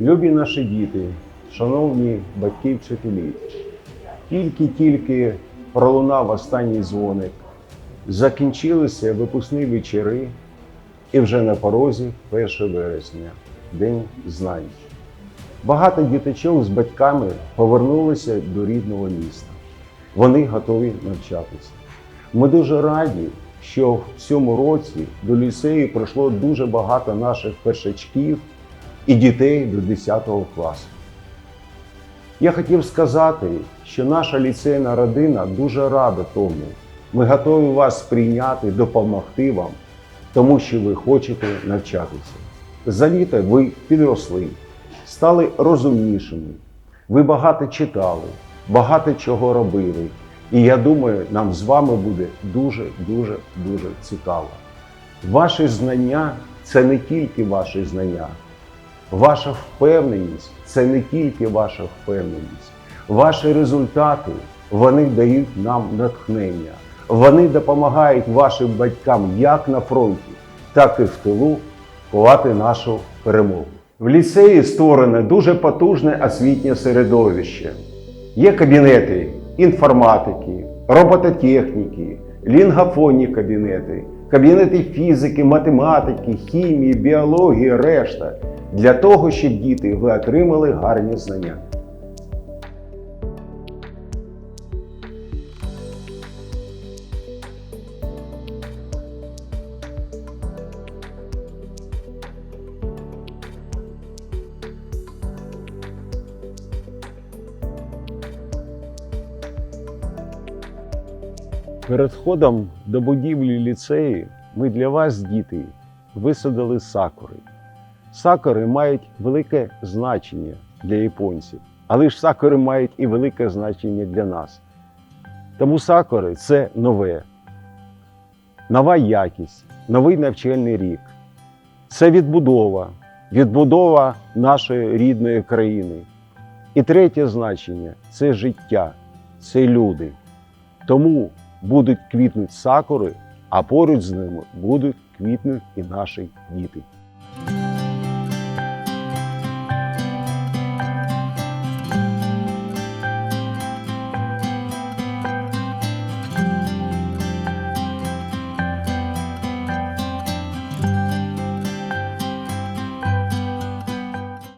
Любі наші діти, шановні батьки вчителі, тільки-тільки пролунав останній дзвоник, закінчилися випускні вечори, і вже на порозі 1 вересня, День знань. Багато діточок з батьками повернулися до рідного міста. Вони готові навчатися. Ми дуже раді, що в цьому році до ліцею прийшло дуже багато наших першачків і дітей до 10 класу. Я хотів сказати, що наша ліцейна родина дуже рада тому. Ми готові вас прийняти, допомогти вам, тому що ви хочете навчатися. За літо ви підросли, стали розумнішими. Ви багато читали, багато чого робили. І я думаю, нам з вами буде дуже, дуже, дуже цікаво. Ваші знання це не тільки ваші знання. Ваша впевненість це не тільки ваша впевненість. Ваші результати вони дають нам натхнення. Вони допомагають вашим батькам як на фронті, так і в тилу ховати нашу перемогу. В ліцеї створене дуже потужне освітнє середовище. Є кабінети інформатики, робототехніки, лінгофонні кабінети, кабінети фізики, математики, хімії, біології, решта для того, щоб діти ви отримали гарні знання. Перед входом до будівлі ліцею ми для вас, діти, висадили сакури. Сакури мають велике значення для японців, але ж сакури мають і велике значення для нас. Тому сакури це нове, нова якість, новий навчальний рік. Це відбудова, відбудова нашої рідної країни. І третє значення це життя, це люди. Тому будуть квітнуть сакури, а поруч з ними будуть квітнути і наші діти.